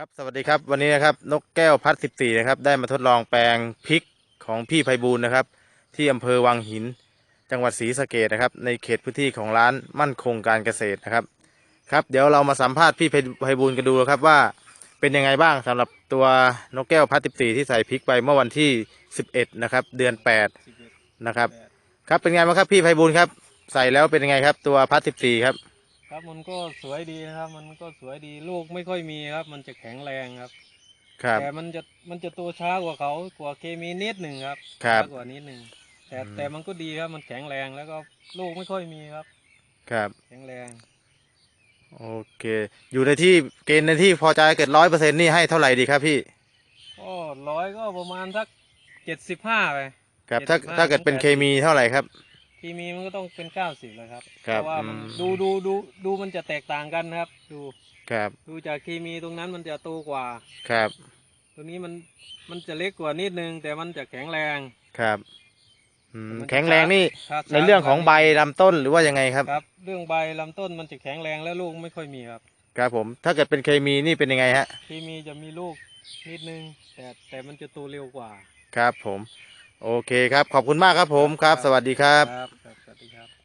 ครับสวัสดีครับวันนี้นะครับนกแก้วพัดสิบสี่นะครับได้มาทดลองแปลงพริกของพี่ไพบูลย์นะครับ ที่อำเภอวังหิน จังหวัดศรีสะเกดนะครับ ในเขตพื้นที่ของร้านมั่นคงการเกษตรนะครับครับ เดี๋ยวเรามาสัมภาษณ์พี่ไพบูลย์กันดูครับว่าเป็นยังไงบ้างสำหรับตัวนกแก้วพัดสิบสี่ที่ใส่พริกไปเมื่อวันที่สิบเอ็ดนะครับเดือนแปดนะครับครับเป็นไงบ้างครับพี่ไพบูลย์ครับใส่แล้วเป็นยังไงครับตัวพัดสิบสี่ครับ ครับมันก็สวยดีนะครับ มันก็สวยดีลูกไม่ค่อยมีครับ มันจะแข็งแรงครับ ครับ แต่มันจะมันจะโตช้ากว่าเขากว่าเคมีนิดหนึ่งครับครับ ช้ากว่านิดหนึ่งแต่อืม แต่มันก็ดีครับ มันแข็งแรงแล้วก็ลูกไม่ค่อยมีครับ ครับแข็งแรงโอเค อยู่ในที่เกณฑ์ในที่พอใจเกิดร้อยเปอร์เซ็นต์นี่ให้เท่าไหร่ดีครับพี่ก็ร้อยก็ประมาณสักเจ็ดสิบห้าไป ครับถ้า75 ถ้าเกิดเป็นถึงเคมีเท่าไหร่ครับ เคมีมันก็ต้องเป็นเก้าสิบเลยครับครัเพบราะว่ามันอืม ดูดูดูดูมันจะแตกต่างกันนะครับ ดูครับดูจากเคมีตรงนั้นมันจะโตกว่า ครับตัวนี้มันมันจะเล็กกว่านิดนึง แต่มันจะแข็งแรงครับอืมมันจะแข็งแรงนี่ช้าในเรื่องของใบช้ากว่าลำต้นหรือว่ายังไงครับ ครับ เรื่องใบลำต้นมันจะแข็งแรงและลูกไม่ค่อยมีครับ ครับผม ถ้าเกิดเป็นเคมีนี่เป็นยังไงฮะ เคมีจะมีลูกนิดนึง แต่แต่มันจะโตเร็วกว่า ครับผม โอเคครับ ขอบคุณมากครับผมครับ สวัสดีครับ ครับครับสวัสดีครับ